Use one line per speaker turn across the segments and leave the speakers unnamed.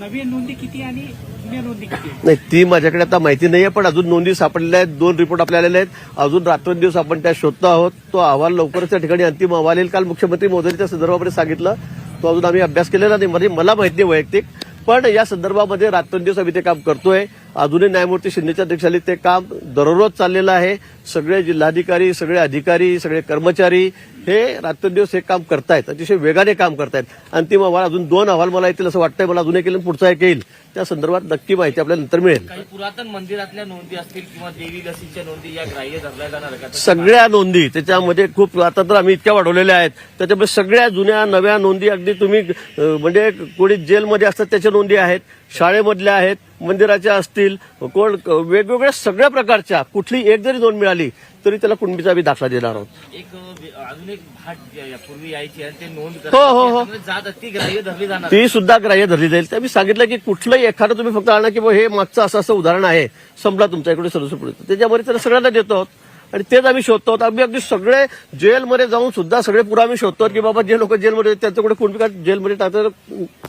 नवीन नोंदी किती आणि जुन्या नोंदी किती
नाही ती माझ्याकडे आता माहिती नाहीये पण अजून नोंदी सापडलेल्या आहेत दोन रिपोर्ट आपल्या आलेले आहेत. अजून रात्रंदिवस आपण त्या शोधतो आहोत. तो अहवाल लवकरच त्या ठिकाणी अंतिम अहवाल येईल काल मुख्यमंत्री मोदींनी संदर्भामध्ये सांगितलं. तो अजून आम्ही अभ्यास केलेला नाही म्हणजे मला माहिती आहे वैयक्तिक. पण या संदर्भामध्ये रात्रंदिवस आम्ही ते काम करतोय. अजूनही न्यायमूर्ती शिंदेच्या अध्यक्षाली ते काम दररोज चाललेलं आहे. सगळे जिल्हाधिकारी सगळे अधिकारी सगळे कर्मचारी हे रात्रंदिवस हे काम करतायत. अतिशय वेगाने काम करतायत. अंतिम अहवाल अजून दोन अहवाल मला येतील असं वाटतंय. मला अजून एक येईल पुढचा एक येईल. त्या संदर्भात नक्की माहिती आपल्याला नंतर मिळेल.
पुरातन मंदिरातल्या नोंदी असतील किंवा देवी लसीच्या नोंदी या ग्राह्य धरल्या जाणार
सगळ्या नोंदी. त्याच्यामध्ये खूप आता तर आम्ही इतक्या वाढवलेल्या आहेत. त्याच्यामध्ये सगळ्या जुन्या नव्या नोंदी अगदी तुम्ही म्हणजे कोणी जेलमध्ये असतात त्याच्या नोंदी आहेत. शाळेमधल्या आहेत. मंदिराच्या असतील कोण वेगवेगळ्या सगळ्या प्रकारच्या कुठली एक जरी नोंद मिळाली तरी त्याला कुणबीचा आम्ही दाखला देणार आहोत.
एक अ, वे- अजून एक भाट जे यापूर्वी यायची आणि ते नोंद
हो, हो, हो.
जात ती ग्राह्य धरली जाणार.
ती सुद्धा ग्राह्य धरली जाईल. तर मी सांगितलं की कुठलंही एखादं तुम्ही फक्त आणा की हे मागचं असं असं उदाहरण आहे संपला तुमच्या इकडे पुढे. त्याच्यामध्ये त्याला सगळ्यांना देतो आहोत. आणि तेच आम्ही शोधतो. आहोत आम्ही अगदी सगळे जेलमध्ये जाऊन सुद्धा सगळे पुरा आम्ही शोधतो की बाबा जे लोक जेलमध्ये त्यांच्याकडे कुणबी का जेलमध्ये टाकतं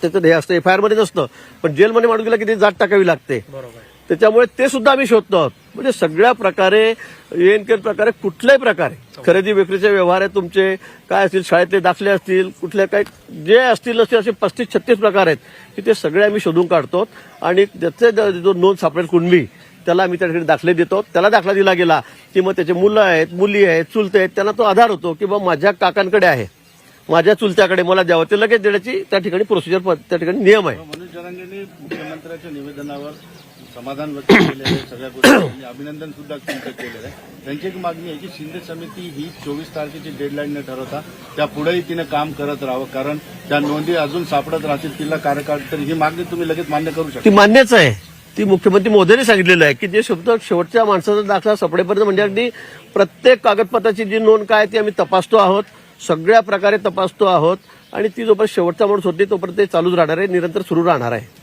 त्याचं हे असतं एफ आयमध्ये नसतं. पण जेलमध्ये माणूस गेला की ती जात टाकावी लागते. त्याच्यामुळे ते सुद्धा आम्ही शोधतो आहोत म्हणजे सगळ्या प्रकारे येन केन प्रकारे कुठल्याही प्रकारे खरेदी विक्रीचे व्यवहार आहेत तुमचे काय असतील शाळेतले दाखले असतील कुठल्या काय जे असतील असे असे पस्तीस छत्तीस प्रकार आहेत की ते सगळे आम्ही शोधून काढतो आणि त्याचे ज- जो नोंद सापडेल कुणबी त्याला आम्ही त्या ठिकाणी दाखले देतो. त्याला दाखला दिला गेला की मग त्याचे मुलं आहेत मुली आहेत चुलते आहेत त्यांना तो आधार होतो की बा माझ्या काकांकडे आहे. माझ्या चुलत्याकडे मला द्यावं. ते लगेच देण्याची त्या ठिकाणी प्रोसिजर त्या ठिकाणी नियम आहे.
मनोज जरांगेंनी मुख्यमंत्र्यांच्या निवेदनावर समाधान व्यक्त केलेलं आहे. सगळ्या गोष्टी अभिनंदन सुद्धा तुमचं केलेलं आहे. त्यांची एक मागणी आहे की शिंदे समिती ही चोवीस तारखेची डेडलाईन न ठरवता. त्या पुढेही तिने काम करत राहावं. कारण त्या नोंदी अजून सापडत राहतील तिला कार्यकाळ तर ही मागणी तुम्ही लगेच मान्य करू शकता.
ती मान्यच आहे. ती मुख्यमंत्री मोदींनी सांगितलेलं आहे की जे शब्द शेवटच्या माणसाचा दाखला सापडेपर्यंत म्हणजे अगदी प्रत्येक कागदपत्राची जी नोंद काय ती आम्ही तपासतो आहोत सगळ्या प्रकारे तपासतो आहोत आणि ती जोपर्यंत शेवटचा माणूस होती तोपर्यंत ते चालूच राहणार आहे निरंतर सुरू राहणार आहे.